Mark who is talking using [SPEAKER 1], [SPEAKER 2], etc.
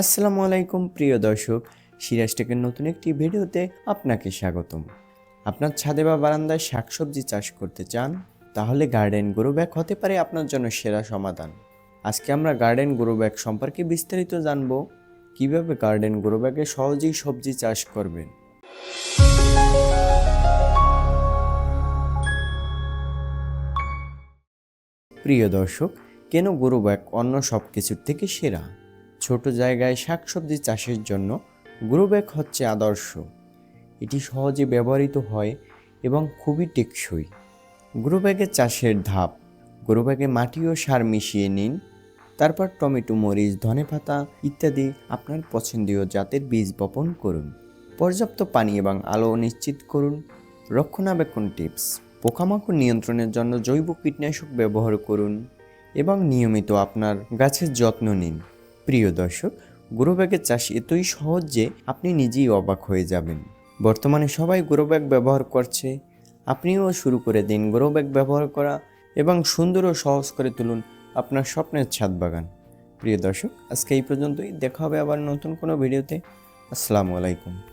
[SPEAKER 1] আসসালামু আলাইকুম, প্রিয় দর্শক। সিরাজটেকের নতুন একটি ভিডিওতে আপনাকে স্বাগতম। আপনার ছাদে বা বারান্দায় শাকসবজি চাষ করতে চান, তাহলে গার্ডেন গ্রো ব্যাগ হতে পারে আপনার জন্য সেরা সমাধান। আজকে আমরা গার্ডেন গ্রো ব্যাগ সম্পর্কে বিস্তারিত জানব, কীভাবে গার্ডেন গ্রো ব্যাগে সহজেই সবজি চাষ করবেন। প্রিয় দর্শক, কেন গ্রো ব্যাগ অন্য সব কিছুর থেকে সেরা? ছোট জায়গায় শাকসবজি চাষের জন্য গ্রো ব্যাগ হচ্ছে আদর্শ। এটি সহজে ব্যবহৃত হয় এবং খুবই টেকসই। গ্রো ব্যাগের চাষের ধাপ গ্রো ব্যাগে মাটি ও সার মিশিয়ে নিন, তারপর টমেটো, মরিচ ধনেপাতা ইত্যাদি আপনার পছন্দীয় জাতের বীজ বপন করুন। পর্যাপ্ত পানি এবং আলো নিশ্চিত করুন। রক্ষণাবেক্ষণ টিপস, পোকামাকড় নিয়ন্ত্রণের জন্য জৈব কীটনাশক ব্যবহার করুন এবং নিয়মিত আপনার গাছের যত্ন নিন। প্রিয় দর্শক গ্রো ব্যাগের চাষ এতই সহজ যে আপনি নিজেই অবাক হয়ে যাবেন। বর্তমানে সবাই গ্রো ব্যাগ ব্যবহার করছে। আপনিও শুরু করে দিন গ্রো ব্যাগ ব্যবহার করা এবং সুন্দর ও সহজ করে তুলুন আপনার স্বপ্নের ছাদ বাগান। প্রিয় দর্শক, আজকে এই পর্যন্তই। দেখা হবে আবার নতুন কোনো ভিডিওতে। আসসালামু আলাইকুম।